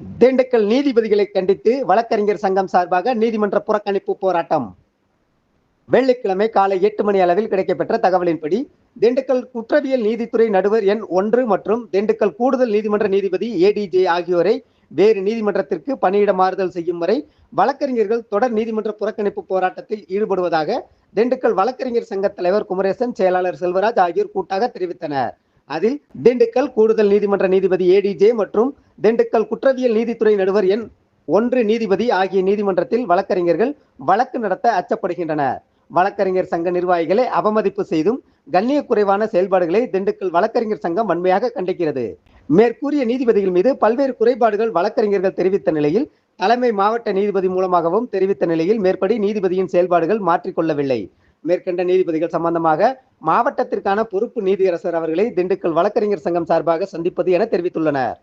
திண்டுக்கல் நீதிபதிகளை கண்டித்து வழக்கறிஞர் சங்கம் சார்பாக நீதிமன்ற புறக்கணிப்பு போராட்டம். வெள்ளிக்கிழமை காலை எட்டு மணி அளவில் கிடைக்கப்பெற்ற தகவலின்படி திண்டுக்கல் குற்றவியல் நீதித்துறை நடுவர் எண் ஒன்று மற்றும் திண்டுக்கல் கூடுதல் நீதிமன்ற நீதிபதி ஏடிஜே ஆகியோரை வேறு நீதிமன்றத்திற்கு பணியிட மாறுதல் செய்யும் வரை வழக்கறிஞர்கள் தொடர் நீதிமன்ற புறக்கணிப்பு போராட்டத்தில் ஈடுபடுவதாக திண்டுக்கல் வழக்கறிஞர் சங்க தலைவர் குமரேசன் செயலாளர் செல்வராஜ் ஆகியோர் கூட்டாக தெரிவித்தனர். அதில் திண்டுக்கல் கூடுதல் நீதிமன்ற நீதிபதி ஏடிஜே மற்றும் திண்டுக்கல் குற்றவியல் நீதித்துறை நடுவர் எண் ஒன்று நீதிபதி ஆகிய நீதிமன்றத்தில் வழக்கறிஞர்கள் வழக்கு நடத்த அச்சப்படுகின்றனர். வழக்கறிஞர் சங்க நிர்வாகிகளை அவமதிப்பு செய்தும் கண்ணிய குறைவான செயல்பாடுகளை திண்டுக்கல் வழக்கறிஞர் சங்கம் வன்மையாக கண்டிக்கிறது. மேற்கூறிய நீதிபதிகள் மீது பல்வேறு குறைபாடுகள் வழக்கறிஞர்கள் தெரிவித்த நிலையில் தலைமை மாவட்ட நீதிபதி மூலமாகவும் தெரிவித்த நிலையில் மேற்படி நீதிபதியின் செயல்பாடுகள் மாற்றிக்கொள்ளவில்லை. மேற்கண்ட நீதிபதிகள் சம்பந்தமாக மாவட்டத்திற்கான பொறுப்பு நீதியரசர் அவர்களை திண்டுக்கல் வழக்கறிஞர் சங்கம் சார்பாக சந்திப்பது என தெரிவித்துள்ளனர்.